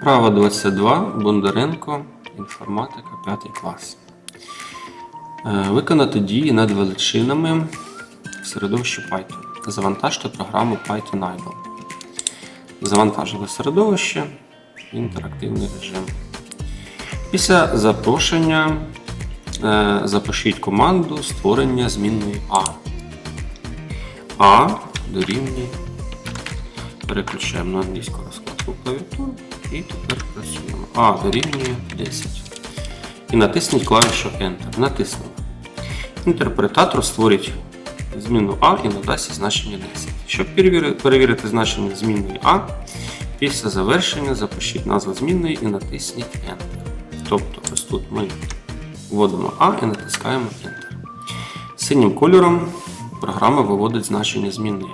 Вправа 22, Бондаренко, інформатика, 5 клас. Е, Виконати дії над величинами в середовищі Python. Завантажте програму Python Idle. Завантажили середовище, інтерактивний режим. Після запрошення е, запишіть команду створення змінної А. А дорівнює. Переключаємо на англійську розкладку клавіатури і тепер працюємо. А дорівнює 10. І натисніть клавішу Enter. Натиснули. Інтерпретатор створить зміну А і надасть значення 10. Щоб перевірити значення змінної А, після завершення запишіть назву змінної і натисніть Enter. Тобто ось тут ми вводимо А і натискаємо Enter. Синім кольором програма виводить значення змінної.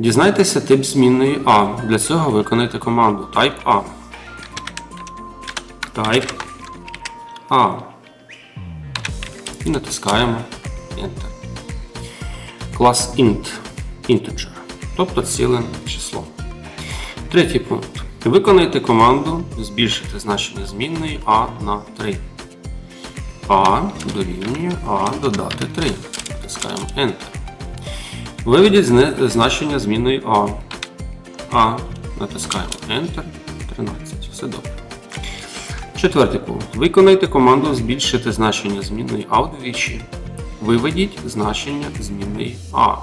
Дізнайтеся тип змінної А. Для цього виконайте команду Type A. Type A. І натискаємо Enter. Клас int. Integer. Тобто ціле число. Третій пункт. Виконайте команду збільшити значення змінної А на 3. А дорівнює А додати 3. Натискаємо Enter. Виведіть значення змінної А. А. Натискаємо Enter. 13. Все добре. Четвертий пункт. Виконайте команду збільшити значення змінної А вдвічі. Виведіть значення змінної А.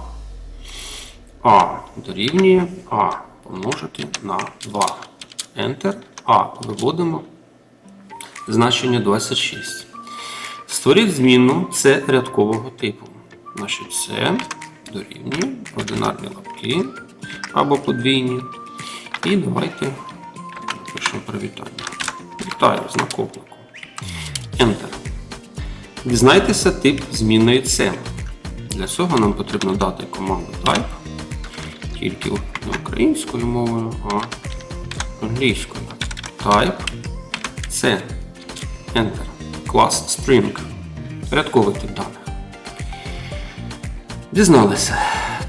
А дорівнює А помножити на 2. Enter. А. Виводимо значення 26. Створіть зміну С рядкового типу. Значить, С дорівнює одинарні лапки або подвійні. І давайте напишемо привітання. Вітаю з накопником. Enter. Дізнайтеся тип змінної C. Для цього нам потрібно дати команду type тільки не українською мовою, а англійською. Type C. Enter. Клас string. Рядковий тип даних. Дізналися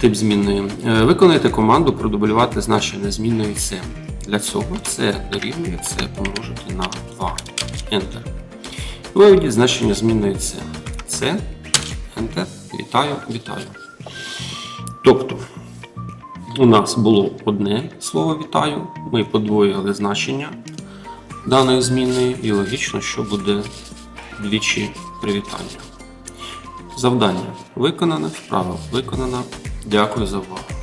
тип змінної. Е, Виконайте команду продублювати значення змінної C. Для цього це дорівнює C помножити на 2. Enter. Виведіть значення змінної C. C. Enter. Вітаю, вітаю. Тобто, у нас було одне слово вітаю. Ми подвоїли значення даної змінної і логічно, що буде двічі привітання. Завдання виконане, вправа виконана. Дякую за увагу.